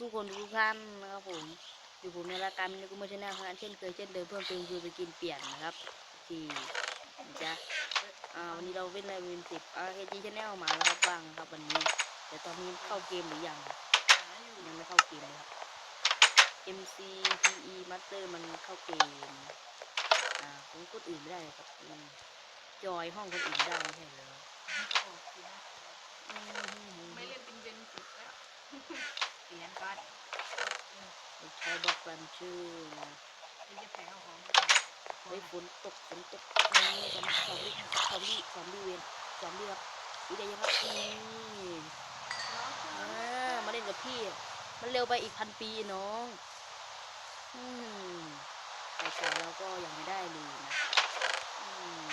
ทุกๆคนทุกท่านนะครับผมอยู่ผมในรายการมินิกุมาชแนลครับเช่นเคยเช่นเดิมเพิ่มเติมคือไปกินเปลี่ยนนะครับที่จะอ่าวันนี้เราเป็นอะไรเป็นสิบอ่าเคจีชแนลมาแล้วครับบ้างครับวันนี้ แต่ตอนนี้เข้าเกมหรือยังยังไม่เข้าเกมเลยครับ MC PE Master มันเข้าเกมอ่าของคนอื่นไม่ได้เลยครับจอยห้องคนอื่นไม่ได้ไม่ใช่เหรอไม่เล่นเป็นเจนสิบแล้ว เปลี่ยนก่อนใช้บอกกันชื่อนะที่จะแพ้เอาของเฮ้ยฝนตกฝนตกนี่ตอนนี้ซอมบี้ซอมบี้ซอมบี้เวนซอมบี้ครับอีเดียยังครับนี่มาเล่นกับพี่ มันเร็วไปอีกพันปีน้องอืมแต่ก่อนเราก็ยังไม่ได้เลยนะอืม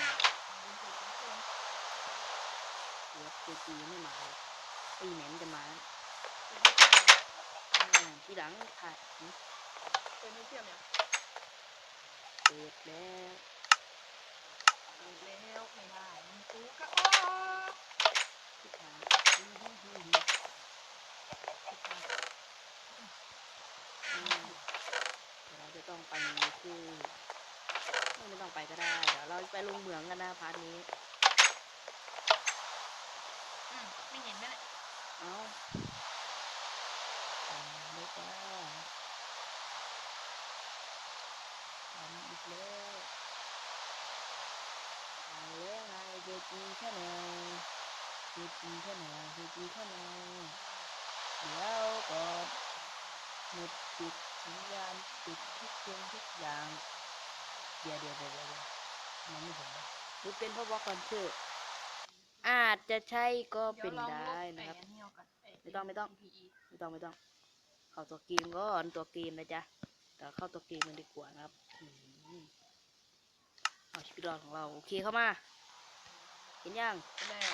เดี๋ยวเจจียังไม่มาเลยปีไหนมันจะมา อ่าทีหลังถ่ายหืมเป็นไม่เชื่อมเนี่ยเปิดแล้วเปิดแล้วไม่ได้มันกูก็อ้อที่ถ่ายอืมอืมอืมอืมเดี๋ยวเราจะต้องไปคือไม่ไม่ต้องไปก็ได้ เดี๋ยวเราไปลงเหมืองกันนะพาร์ทนี้ อืม ไม่เห็นนั่นแหละเอาทำไม่ได้ทำอีก แล้วเอาแล้วไงเจจีแค่ไหนเจจีแค่ไหนเจจีแค่ไหนเดี๋ยวก่อนหมดปิดสัญญาณปิดทุกอย่างทุกอย่างเดี๋ยวเดี๋ยวเดี๋ยวเดี๋ยวมันไม่เห็นนะหรือเป็นเพราะว่าคอนเสิร์ตอาจจะใช่ก็เป็นได้นะครับ ไม่ต้องไม่ต้องไม่ต้องไม่ต้อง เข้าตัวเกมก่อนตัวเกมนะจ๊ะเดี๋ยวเข้าตัวเกมมันดีกว่านะครับ เอาชีวิตรอดของเราโอเคเข้ามา เห็นยังไปแล้ว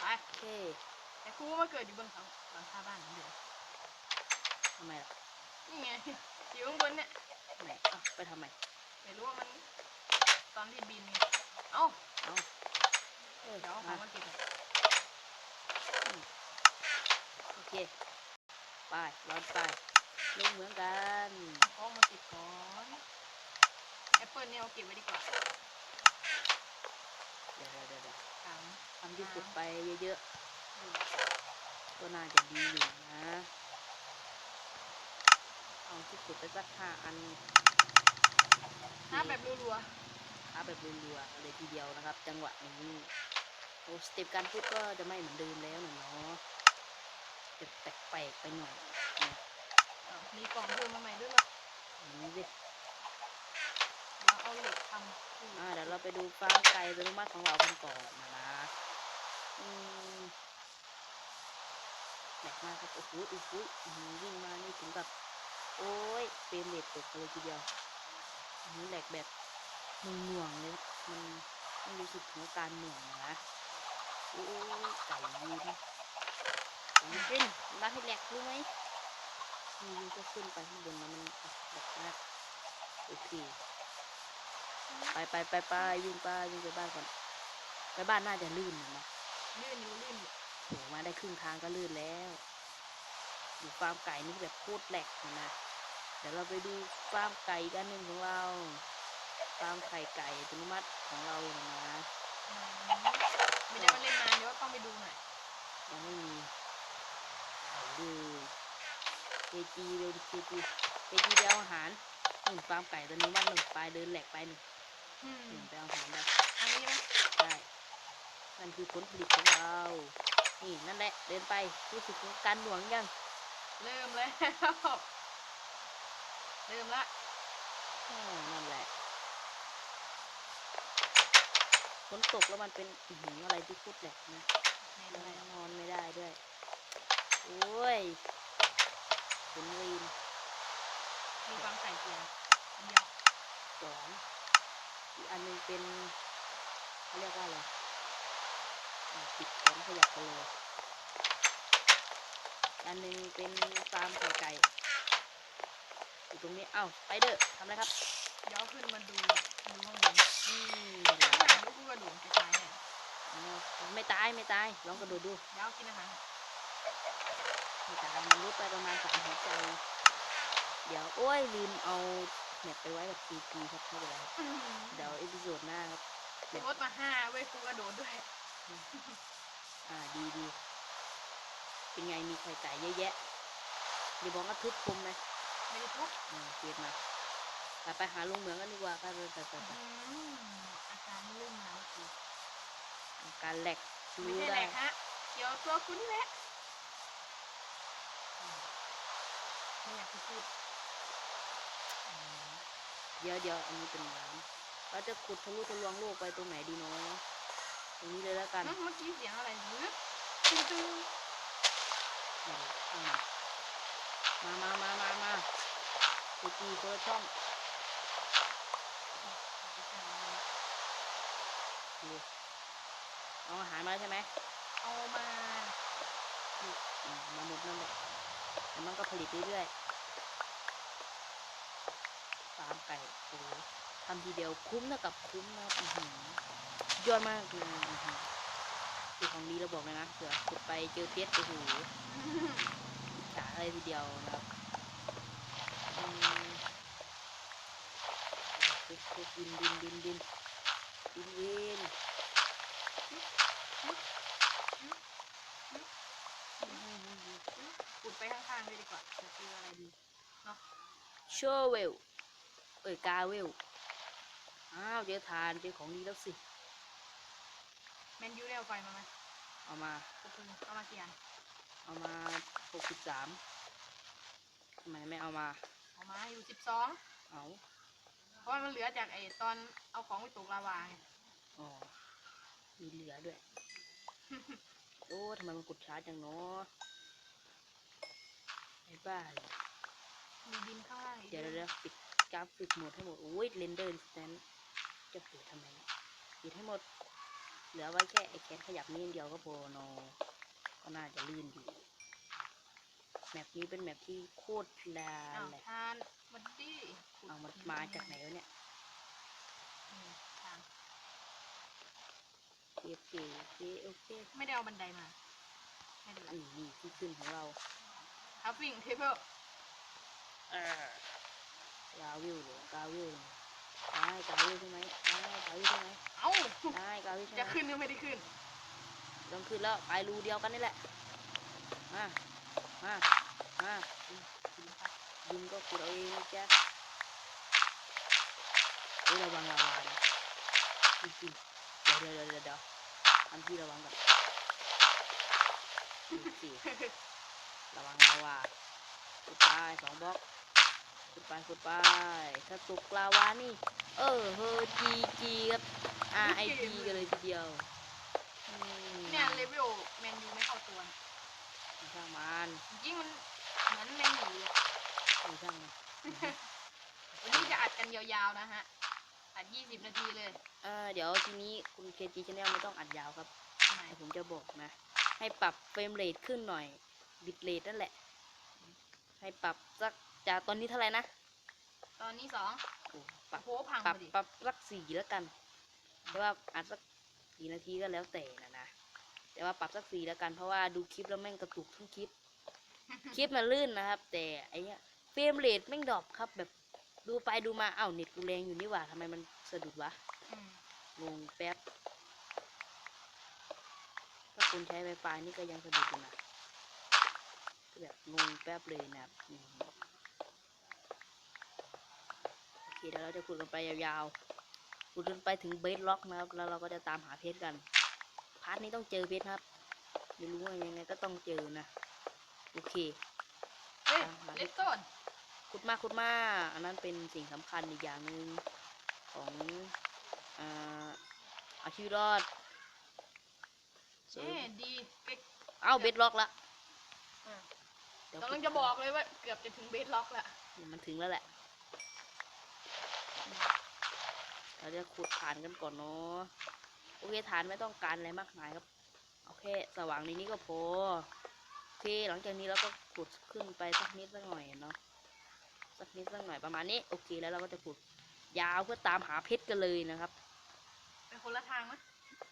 ไปโอเคแต่กูมาเกิดอยู่บนเขาหลังคาบ้านเหมือนเดิมทำไมล่ะนี่ไงอยู่ข้างบนเนี่ยไหนอะไปทำไมไม่รู้ว่ามันตอนที่บินไงเอ้าเอาเออเดี๋ยวเอาขอมางมาเก็บก่อนโอเคไปร้อนไปลงเหมือนกัน เอาของมาเก็บก่อนแอปเปิลเนี่ยเอาเก็บไว้ดีกว่าเดี๋ยวเดี๋ยวเดี๋ยวเดี๋ยวถามทำที่สุดไปเยอะอืมๆก็น่าจะดีอยู่นะ เอาที่สุดไปสักห้าอันถ้าแบบรัวท้าแบบรัวๆเลยทีเดียวนะครับ จังหวะนี้โอ้สเต็ปการพูดก็จะไม่เหมือนเดิมแล้วนะเนาะจะแปลกๆไปหน่อยนะๆอ้าวมีกล่องเพิ่มมาใหม่ด้วยเหรออย่างนี้สิ เดี๋ยวเอาเหล็กทำอืมอ่าเดี๋ยวเราไปดูฟ้าไก่อัตโนมัติของเรากันก่อนนะนะอืมแหลกมากครับโอ้โหโอ้โหอื้อหือวิ่งมานี่ถึงกับโอ้ยเฟรมเรทตกเลยทีเดียวนนี้แหลกแบบหน่วงๆเลยมันไม่รู้สึกถึงการหน่วงนะโอ้ยไก่ยืนผมขึ้นรัดให้แหลกรู้ไหมนี่ก็ขึ้นไปข้างบนแล้วมันแหลกมากโอเค ไปไปไปไปวิ่งไปวิ่งไปบ้านก่อนไปบ้านน่าจะลื่นนะเนาะลื่นอยู่ลื่นอยู่โหมาได้ครึ่งทางก็ลื่นแล้วอยู่ฟาร์มไก่นี่แบบโคตรแหลกเลยนะเดี๋ยวเราไปดูฟาร์มไก่อีกอันหนึ่งของเราฟาร์มไข่ไก่อัตโนมัติของเรานะอืมไม่ได้มาเล่นนานเดี๋ยวต้องไปดูหน่อยยังไม่มีเอาเลยเจจีเร็วดิเจจีเจจีไปเอาอาหารหนึ่งฟาร์มไก่ตัวนี้วัดหนึ่งไปเดินแหลกไปหนึ่ง อืมหนึ่งไปเอาอาหารได้อันนี้ไหมได้นั่นคือผลผลิตของเรา นี่นั่นแหละ เดินไปรู้สึกถึงการหน่วงยัง เริ่มแล้วเริ่มละอ่านั่นแหละ ฝนตกแล้วมันเป็นอื้อหืออะไรที่พูดแหลกนะเห็นนไหมอนไม่ได้ด้วย โอ้ยฝนรีนมีความใส่เกลืออันเดียวสอง อีกอันหนึงเป็นเขาเรียกว่าอะไรอ่าปิดแขนขยับไปเลยอีกอันหนึงเป็นฟาร์มไข่ไก่อยู่ตรงนี้เอ้าไปเด้อทำอะไรครับเดี๋ยวขึ้นมาดูดูข้างบนอืมข้างหลังลูกกูกระโดดกระจายเนี่ยเอาไม่ตายไม่ตายลองกระโดดดูเดี๋ยวกินอาหารไม่ตายมันรุดดไปประมาณสามหัวใจ เดี๋ยวโอ้ยลืมเอา แมปไปไว้กับซีพีครับไม่เป็นไรครับอื้อหือเดี๋ยวเอพิโซดหน้าครับโคตรมาห้าเว้ยกูกระโดดด้วย อ่าดีดีเป็นไงมีไข่ไก่เยอะแยะเดี๋ยวบอกว่าทุบคุมไหมไม่ได้ทุบอืมเกียดมาไปไปหาลุงเหมืองกันดีกว่าไปไปไปไปไปอื้อหืออาการเริ่มมาแล้วกูการแหลกไม่รู้ใช่ได้แหละฮะเกี่ยวตัวคุณนี่แหละไม่อยากจะพูด เดี๋ยวเดี๋ยวอันนี้เป็นน้ำเราจะขุดทะลุทะลวงโลกไปตรงไหนดีเนาะตรงนี้เลยแล้วกันเมื่อกี้เสียงอะไรหรือตึ้งตึ้งไหนข้างในมามามามามาไปตีคนละช่องดูเอาอาหารมาแล้วใช่ไหมเอามาอืมมาหมดนั่นแหละแต่มันก็ผลิตเรื่อยๆฟาร์มไก่โอ้ทำทีเดียวคุ้มเท่ากับคุ้มนะครับอื้อหือยอดมากเลยอือหือคือของดีเราบอกเลยนะเผื่อขุดไปเจอเพชรโอ้โหฉาเลยทีเดียวนะครับอืมขุดขุดดินดินดินดินดินดินขุดไปข้างๆเลยดีกว่าจะคืออะไรดีเนาะโชเวล เอ้ยกาเวล อ้าวเจอทานเจอของดีแล้วสิ แมนยูได้เอาไฟมาไหมเอามาโอเคเอามากี่อันเอามาหกสิบสามทำไมไม่เอามา เอามาอยู่สิบสองเอาเพราะว่ามันเหลือจากไอ้ตอนเอาของไปตกลาวาไงอ๋อ มีเหลือด้วย โอ้ทำไมมันกดช้าจังเนาะไอ้บ้าเลยมีดินข้างล่างอีกเดี๋ยวด้เดี๋วยยวปิด กราฟิกโหมดให้หมด โอ้ยเรนเดอร์นั้นจะปิดทำไมเนี่ยปิดให้หมด เหลือไว้แค่ไอ้แคสขยับนิดเดียวก็พอเนอะก็น่าจะลื่นอยู่แมปนี้เป็นแมปที่โคตรแรอ้าวแหละทานมันดีขุดเอามันมาจากไหนวะเนี่ยอืมทางโอเคโอเคโอเคไม่ได้เอาบันไดมาไม่เป็นไรอืมนี่ที่ขึ้นของเราทัฟฟิงเทเบิลเออ กาวิวเหรอกาวิวเนี่ยได้กาวิวใช่ไหมได้กาวิวใช่ไหมเอ้าได้กาวิวใช่ไหมจะขึ้นก็ไม่ได้ขึ้นต้องขึ้นแล้วไปรูเดียวกันนี่แหละมามามายิงก็ขุดเอาเองนะจ๊ะเฮ้ยระวังลาวานะจริงๆเดี๋ยวเดี๋ยวเดี๋ยวเดี๋ยวทำที่ระวังก่อนโอเคระวังลาวาขุดไปสองบล็อก ขุดไปขุดไปถ้าตกลาวานี่ เออเฮอจีจีครับ R I P กันเลยทีเดียวอืมเนี่ยเลเวลแมนยูไม่เข้าตัวนะช่างมันจริงๆมันเหมือนแมนยูเลยเออช่างมันวันนี้จะอัดกันยาวๆนะฮะ อัด 20 นาทีเลย เออเดี๋ยวทีนี้คุณเคจีชแนลไม่ต้องอัดยาวครับทำไมแต่ผมจะบอกนะ ให้ปรับเฟรมเรทขึ้นหน่อย บิตเรทนั่นแหละ ให้ปรับสัก จากตอนนี้เท่าไหร่นะตอนนี้สองโอ้ปรับโหพังปรับพอดีปรับสักสี่แล้วกัน แต่ว่าอัดสักกี่นาทีก็แล้วแต่นะนะ แต่ว่าปรับสักสี่แล้วกัน เพราะว่าดูคลิปแล้วแม่งกระตุกทั้งคลิป คลิปมันลื่นนะครับ แต่ไอ้เนี้ยเฟรมเรทแม่งดรอปครับ แบบดูไปดูมาเอ้าเน็ตกูแรงอยู่นี่หว่าทำไมมันสะดุดวะ อืมงงแป๊บ ถ้าคุณใช้ไฟฟ้านี่ก็ยังสะดุดอยู่นะก็แบบงงแป๊บเลยนะครับอืมโอ เคเดี๋ยวเราจะขุดกันไปยาวๆขุดจนไปถึงเบสล็อกนะครับ แล้วเราก็จะตามหาเพชรกัน พาร์ทนี้ต้องเจอเพชรครับ ไม่รู้ว่ายังไงก็ต้องเจอนะ โอเคเฮ้ยตามหาเลสโต้นขุดมาขุดมาอันนั้นเป็นสิ่งสำคัญอีกอย่างหนึ่งของอ่าเอาชีวิตรอดเสริมเอ้ดีเป๊กเอ้าเบสล็อกละอะเดี๋ยวกำลังจะบอกเลยว่าเกือบจะถึงเบสล็อกแล้วมันถึงแล้วแหละ เราจะขุดฐานกันก่อนเนาะโอเคฐานไม่ต้องการอะไรมากมายครับเอาแค่สว่างในนี้ก็พอโอเคหลังจากนี้เราก็ขุดขึ้นไปสักนิดสักหน่อยเนาะสักนิดสักหน่อยประมาณนี้โอเคแล้วเราก็จะขุดยาวเพื่อตามหาเพชรกันเลยนะครับไปคนละทางมั้ย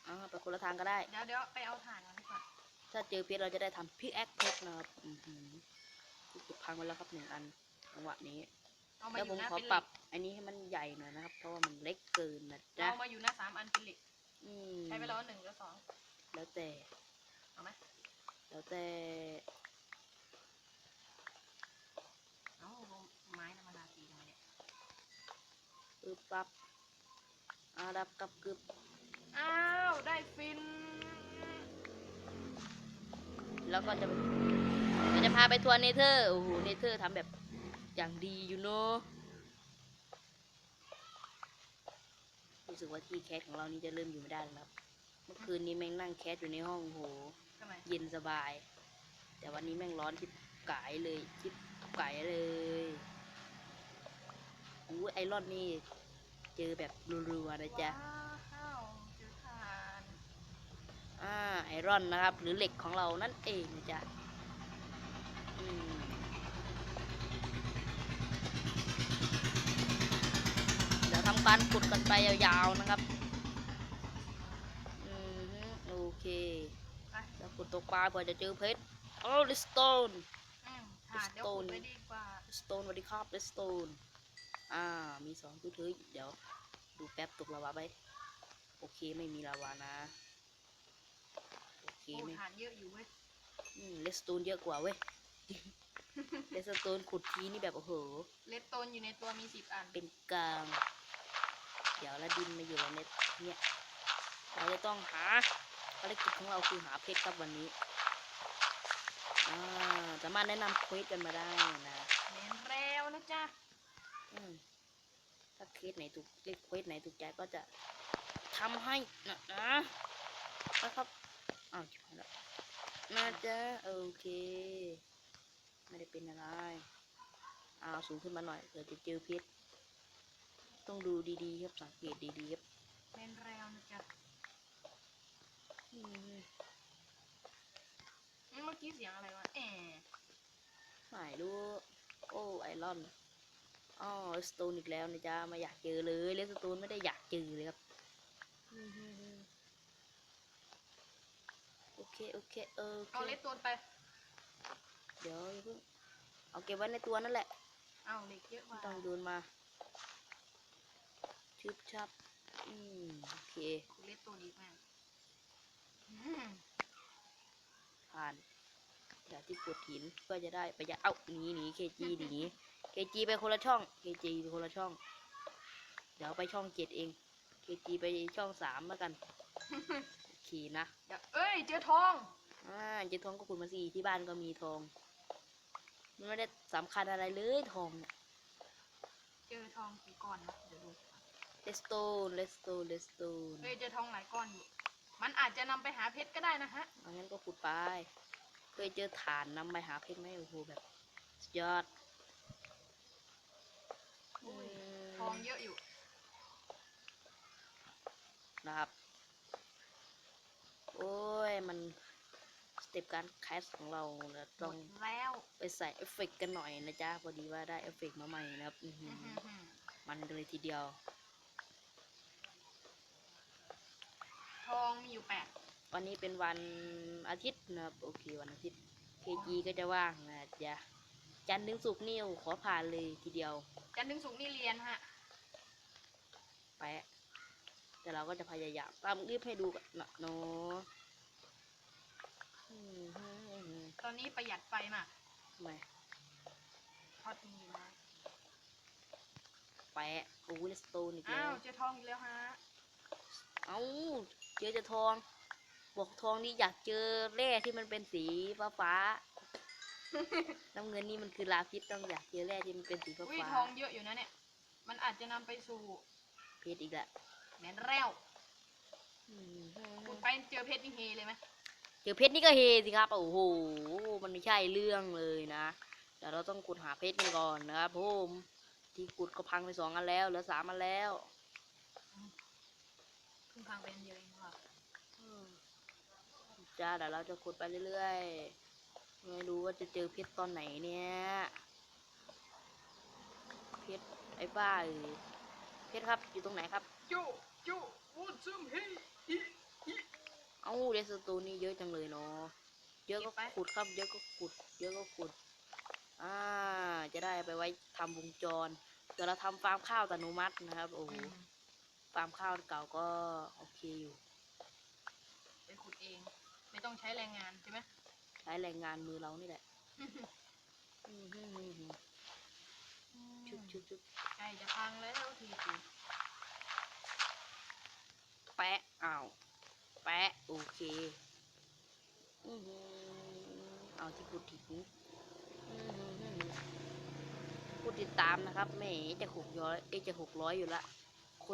อ่าไปคนละทางก็ได้เดี๋ยวเดี๋ยวไปเอาถ่านก่อนดีกว่าถ้าเจอเพชรเราจะได้ทำพิกแอคเพชรนะครับอือหือขุดพังไปแล้วครับหนึ่งอันจังหวะนี้ เอามาแล้วอผมยู่นะขอเป็นเหปล็รักบอันนี้ให้มันใหญ่หน่อยนะครับ เพราะว่ามันเล็กเกินนะจ๊ะเอามาอยู่นะสามอันเป็นเหล็กอืมใช้ไปแล้วหนึ่งแล้วสองแล้วแต่ เอาไหมแล้วแต่ เอาไม้ธรรมดาตีทำไมเนี่ยปึ๊บปั๊บอาดับกับกึบอ้าวได้ฟินแล้วก็จะก็จะพาไปทัวร์เนเธอร์ โอ้โห เนเธอร์ทำแบบ อย่างดีอยู่เนอะรู้สึกว่าที่แคสของเรานี่จะเริ่มอยู่ไม่ได้แล้วครับ เมื่อคืนนี้แม่งนั่งแคสอยู่ในห้องโอ้โหทำไมเย็นสบาย แต่วันนี้แม่งร้อนทิบกายเลยทิบกายเลยอู้ไอรอนนี่เจอแบบรัวๆนะจ๊ะ ว้าวเจอทานอ่าไอรอนนะครับ หรือเหล็กของเรานั่นเองนะจ๊ะ เดี๋ยวทำการขุดกันไปยาวๆนะครับอืมฮึโอเคไปแล้วขุดตกปลาเพื่อจะเจอเพชรโอ้ลิสโตนอืมทานเดี๋ยวขุดไปดีกว่าสโตนสวัสดีครับเลสโตนอ่ามีสองตู้ถือเดี๋ยว ดูแป๊บตกลาวาไปโอเคไม่มีลาวานะโอเคโอ้ไม่ทานเยอะอยู่เว้ยอืมเลสโตนเยอะกว่าเว้ยเลสโตนขุดทีนี่แบบโอ้โห เลดโตนอยู่ในตัวมีสิบอัน เป็นกลาง เดี๋ยวแล้วดินมาอยู่ในเน็ตเนี่ยเราจะต้องหาภารกิจของเราคือหาเพชรครับวันนี้อ่าสามารถแนะนำเควสกันมาได้นะเน้นเร็วนะจ๊ะอืมถ้าเคสไหนถูกเรียกเควสไหนถูกใจก็จะทำให้นะนะนะครับอ้าวชิบหายแล้วน่าจะโอเค ไม่ได้เป็นอะไรอ้าวสูงขึ้นมาหน่อยเผื่อจะเจอเพชร ต้องดูดีๆครับสังเกตดีๆครับเน้นเร็วนะจ๊ะอืมนี่เมื่อกี้เสียงอะไรวะแอบไม่รู้โอ้ไอรอนอ๋อสโตนอีกแล้วนะจ๊ะไมาอยากเจอเลยเลสโตนไม่ได้อยากเจอเลยครับอืมโอเคโอเคเออโอเอาเคเลดโตนไป เดี๋ยวอย่าเพิ่งเอาเก็บไว้ในตัวนั่นแหละเอาเหล็กเยอะไม่มาต้องโยนมา ชึบชับ อืมโอเคเลดโตนอีกแม่งอืมผ่านเดี๋ยวที่ปวดหินก็จะได้ประหยัดเอ้าหนีหนีเคจีหนีเคจีไปคนละช่องเคจีไปคนละช่อง เดี๋ยวไปช่องเจ็ดเองเคจีไปช่องสามแล้วกันโอเคนะเดี๋ยวเอ้ยเจอทองอ่าเจทองก็ขุดมาสิที่บ้านก็มีทอง มันไม่ได้สำคัญอะไรเลยทองเนี่ยเจอทองกี่ก้อนนะเดี๋ยวดู เลสโตนเลสโตนเลสโตนเอ้ยเจอทองหลายก้อนอยู่มันอาจจะนำไปหาเพชรก็ได้นะฮะงั้นก็ขุดไป เคยเจอฐานนำไปหาเพชรไหมโอ้โหแบบสุดยอดอุ้ยมทองเยอะอยู่ นะครับ โอ้ย มันสเต็ปการแคสของเราเนี่ยหมต้องดแล้วไปใส่เอฟเฟกต์กันหน่อยนะจ๊ะ พอดีว่าได้เอฟเฟกต์มาใหม่นะครับอื้อหือื้ออหือหือมันกันเลยทีเดียว ทอง มีอยู่แปดวันนี้เป็นวันอาทิตย์นะครับโอเควันอาทิตย์ KG ก็จะว่างนะจ๊ะจันทร์ถึงศุกร์นี่โอ้ขอผ่านเลยทีเดียว จันทร์ถึงศุกร์นี่เรียนฮะแปะแต่เราก็จะพยายามตามรีบให้ดูกันนะเนาะอืมฮึอืมฮึตอนนี้ประหยัดไฟมากทำไมทอดมีอยู่นะแปะโอ้ยสโตนอีกอ้าแล้ววเจอทองอีกแล้วฮะ เอ้าเจอจะทอง บอกทองนี่อยากเจอแร่ที่มันเป็นสีฟ้าฟ้าๆน้ำเงินนี่มันคือลาพิษต้องอยากเจอแร่ที่มันเป็นสีฟ้าอุ้ยฟ้าทองเยอะอยู่นะเนี่ย มันอาจจะนำไปสู่เพชรอีกแล้วแหนนแร้วอืมฮึคุณไปเจอเพชรนี่เฮเลยไหมเจอเพชรนี่ก็เฮสิครับ โอ้โห มันไม่ใช่เรื่องเลยนะเดี๋ยวเราต้องขุดหาเพชรกันก่อนนะครับผมที่ขุดก็พังไปสองอันแล้วเหลือสามอันแล้ว เพิ่งพังไปอันเดียวเองครับจ้าเดี๋ยวเราจะขุดไปเรื่อยๆ ไม่รู้ว่าจะเจอเพชรตอนไหนเนี่ย เพชรไอ้บ้าเอ้ยเพชรครับอยู่ตรงไหนครับจูจูวูดซึมเฮฮิฮิเอ้าเรสโตนนี่เยอะจังเลยเนาะ เยอะก็เก็บไปขุดครับ เยอะก็ขุด เยอะก็ขุด อ่า จะได้ไปไว้ทำวงจร เดี๋ยวเราทำฟาร์มข้าวอัตโนมัตินะครับ โอ้โหอืม ฟาร์มข้าวเก่าก็โอเคอยู่ ไปขุดเอง ไม่ต้องใช้แรงงานใช่ไหมใช้แรงงานมือเรานี่แหละอืมฮึ่มฮึ่มฮึ่มชุบชุบชุบใกล้จะพังแล้วทีสิแปะอ้าวแปะโอเคอือหือเอาที่พูดถึงอือหือหือพูดติดตามนะครับแหม่จะหกร้อยเอยจะหกร้อยอยู่ละ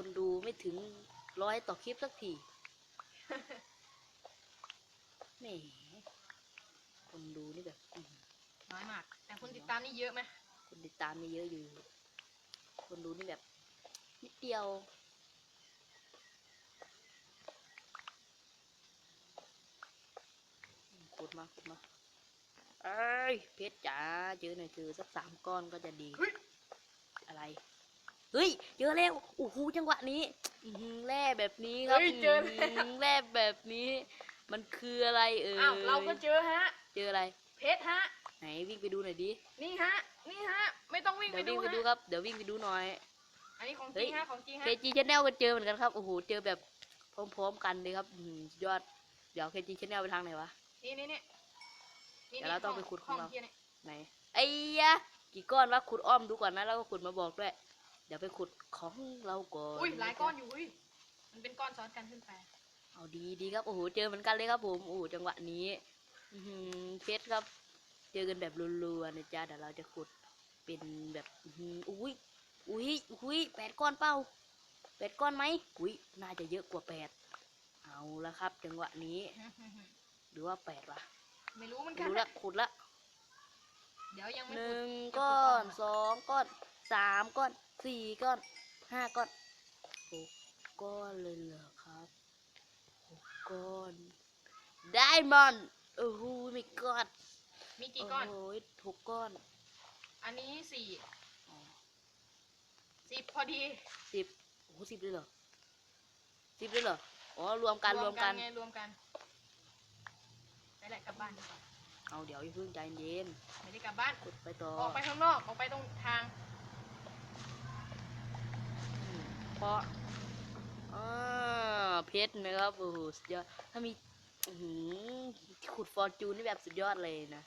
คนดูไม่ถึงร้อยต่อคลิปสักทีแหมคนดูนี่แบบอื้อหือน้อยมาก แต่คนติดตามนี่เยอะไหมคนติดตามนี่เยอะอยู่ คนดูนี่แบบ นิดเดียวขุดมาขุดมาเอ้ยเพชรจ๋าเจอหน่อยคือสักสามก้อนก็จะดี เฮ้ย อะไร เฮ้ยเจอแล้วโอ้โหจังหวะนี้อื้อหือแร่แบบนี้ครับเฮ้ยเจอแล้ว หือแร่แบบนี้ มันคืออะไรเอ่ยอ้าวเราก็เจอฮะ เจออะไร เพชรฮะ ไหนวิ่งไปดูหน่อยดินี่ฮะ นี่ฮะ ไม่ต้องวิ่งเดี๋ไปยวดูวิ่งไปดูฮะครับเดี๋ยววิ่งไปดูหน่อย อันนี้ของเฮ้จริยงฮะ ของจริงฮะ เคจีชแนลก็เจอเหมือนกันครับโอ้โหเจอแบบพร้อมๆกันเลยครับอื้อหือยอดเดี๋ยวเคจีชแนลไปทางไหนวะนี่นี่นี่เดี๋ยวเราต้องไปขุดของเรา ห้ที่นี่ไหนไอ้ยะกี่ก้อนวะขุดอ้อมดูก่อนนะแล้วก็ขุดมาบอกด้วย เดี๋ยวไปขุดของเราก่อนอุ้ยหลายก้อนอยู่อุ้ยมันเป็นก้อนซ้อนกันขึ้นไป เอาดีดีครับโอ้โหเจอเหมือนกันเลยครับผมโอ้โหจังหวะนี้ อือหือเพชรครับ เจอกันแบบรัวๆนะจ๊ะเดี๋ยวเราจะขุดเป็นแบบอื้อหืออุ้ยอุ้ยอุ้ยแปดก้อนเป้าแปดก้อนไหมอุ้ยน่าจะเยอะกว่าแปดเอาละครับ จังหวะนี้ หรือว่าแปดวะไม่รู้เหมันไม่กันรู้ละขุดละเดี๋ยวยังไม่หขุดนึ่งจะขุดก้อต่อนนะสองก้อนสามก้อน สี่ก้อนห้าก้อนหกก้อนเลยเหรอครับหกก้อนไดมอนด์โอ้โหไม่ก้อนมีกี่ก้อน โอ้โหหกก้อน อันนี้สี่อ๋อสิบพอดีสิบโอ้โหสิบเลยเหรอสิบเลยเหรออ๋อรวมกันรวมกันไงรวมกันไปแหละกลับบ้านดีกว่าเอาเดี๋ยวอย่าเพิ่งใจเย็นไม่ได้กลับบ้าน กดไปต่อออกไปข้างนอกออกไปตรงทาง อืม เพราะอ่าเพชรนะครับโอ้โหสุดยอดถ้ามีอื้อหือขุดฟอร์จูนนี่แบบสุดยอดเลยนะ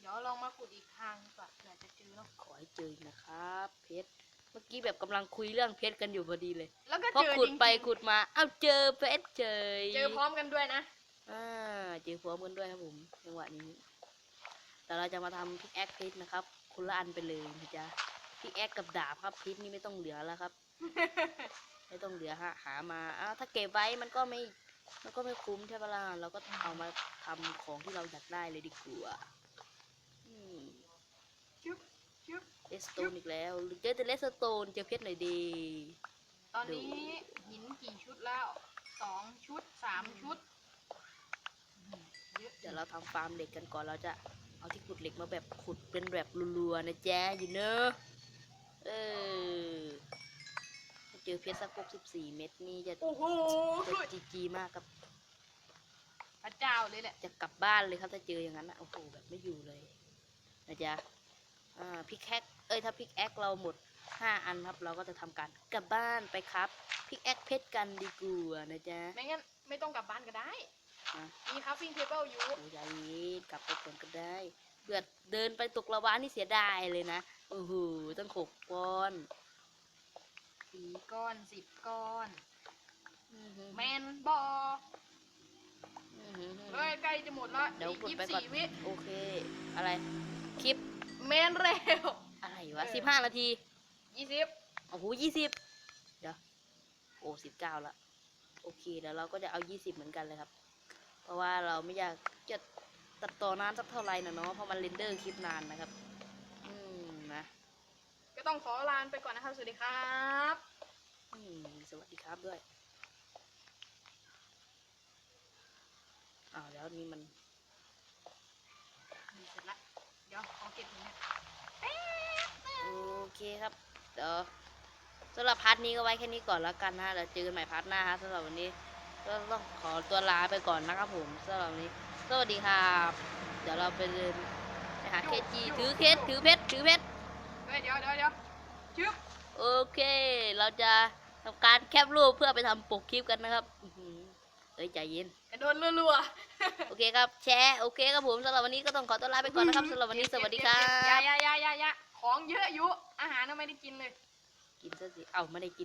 เดี๋ยวลองมาขุดอีกทางดีกว่าเผื่อจะเจอเนาะขอให้เจออีกนะครับ เพชรเมื่อกี้แบบกำลังคุยเรื่องเพชรกันอยู่พอดีเลยแล้วก็พอเจอขุดจริงๆไปขุดมา เอ้าเจอเพชรเจอเจอพร้อมกันด้วยนะอ่าเจอพร้อมกันด้วยครับผมจังหวะนี้ แต่เราจะมาทำพิกแอคเพชรนะครับคนละอันไปเลยนะจ๊ะพิกแอคกับดาบครับเพชรนี่ไม่ต้องเหลือแล้วครับ ไม่ต้องเหลือฮะหามาอ้าวถ้าเก็บไว้มันก็ไม่มันก็ไม่คุ้มใช่ปะล่ะเราก็เอามาทำของที่เราอยากได้เลยดีกว่าอืมชึบชึบเลสโตนอีกแล้วหรือเจอแต่เลสโตนเจอเพชรหน่อยดี ตอนนี้หินกี่ชุดแล้วสองชุดสามชุดอืมเยอะเดี๋ยวเราทำฟาร์มเหล็กกันก่อนเราจะเอาที่ขุดเหล็กมาแบบขุดเป็นแบบรัวๆนะแจ๊อยู่เนอะเออถ้าเจอเพชรสักพวกสิบสี่เม็ดนี่จะโอ้โหจะจีจีมากครับพระเจ้าเลยแหละ จะกลับบ้านเลยครับถ้าเจออย่างนั้นนะโอ้โหแบบไม่อยู่เลยนะจ๊ะอ่าพิกแอคเอ้ยถ้าพิกแอคเราหมดห้าอันครับ เราก็จะทำการกลับบ้านไปครับพิกแอคเพชรกันดีกว่านะจ๊ะไม่งั้นไม่ต้องกลับบ้านก็ได้อะมีคาฟิ้งเทเบิลอยู่โอ้ยายกลับไปก่อนก็ได้เพื่อเดินไปตกละวานี่เสียดายเลยนะโอ้โหตั้งหกก้อนสี่ ก้อนสิบก้อนอื้อหือแมนบออื้อหือเฮ้ยใกล้จะหมดแล้วเดี๋ยวอีกกดยี่ไปสิบก่อนสี่วิโอเค อะไร คลิปแมนเร็ว อะไรวะเออสิบห้านาทียี่สิบโอ้โหยี่สิบเดี๋ยว โอ้สิบเก้าละ โอเคเดี๋ยวเราก็จะเอายี่สิบเหมือนกันเลยครับ เพราะว่าเราไม่อยากจะตัดต่อนานสักเท่าไหร่นะเนาะ เพราะมันเรนเดอร์คลิปนานนะครับ อืมนะ ก็ต้องขอลาไปก่อนนะครับ สวัสดีครับ อืมสวัสดีครับด้วยอ้าวแล้วนี่มันเสร็จละเดี๋ยวขอเก็บนี้โอเคครับ เดี๋ยวสำหรับพาร์ทนี้ก็ไว้แค่นี้ก่อนแล้วกันนะเดี๋ยวเจอกันใหม่พาร์ทหน้าฮะสำหรับวันนี้ก็ต้องขอตัวลาไปก่อนนะครับผมสำหรับวันนี้ สวัสดีครับ เดี๋ยวเราไปเดินไปหาเคจีถือเคสถือเพชรถือเพชรเฮ้ยเดี๋ยวเดี๋ยวเดี๋ยวชึบโอเค เราจะ ทำการแคปรูปเพื่อไปทำปกคลิปกันนะครับอื้อหือเอ้ยใจเย็นกระโดดรัวโอเคครับ แชร์โอเคครับผมสำหรับวันนี้ก็ต้องขอตัวลาไปก่อนนะครับสำหรับๆวันนี้สวัสดีคเก็รัเก็เก็บบอยาอยาอยาอยาของเยอะอยู่อาหารทำไมได้กินเลย กินซะสิเอ้าไม่ได้กิน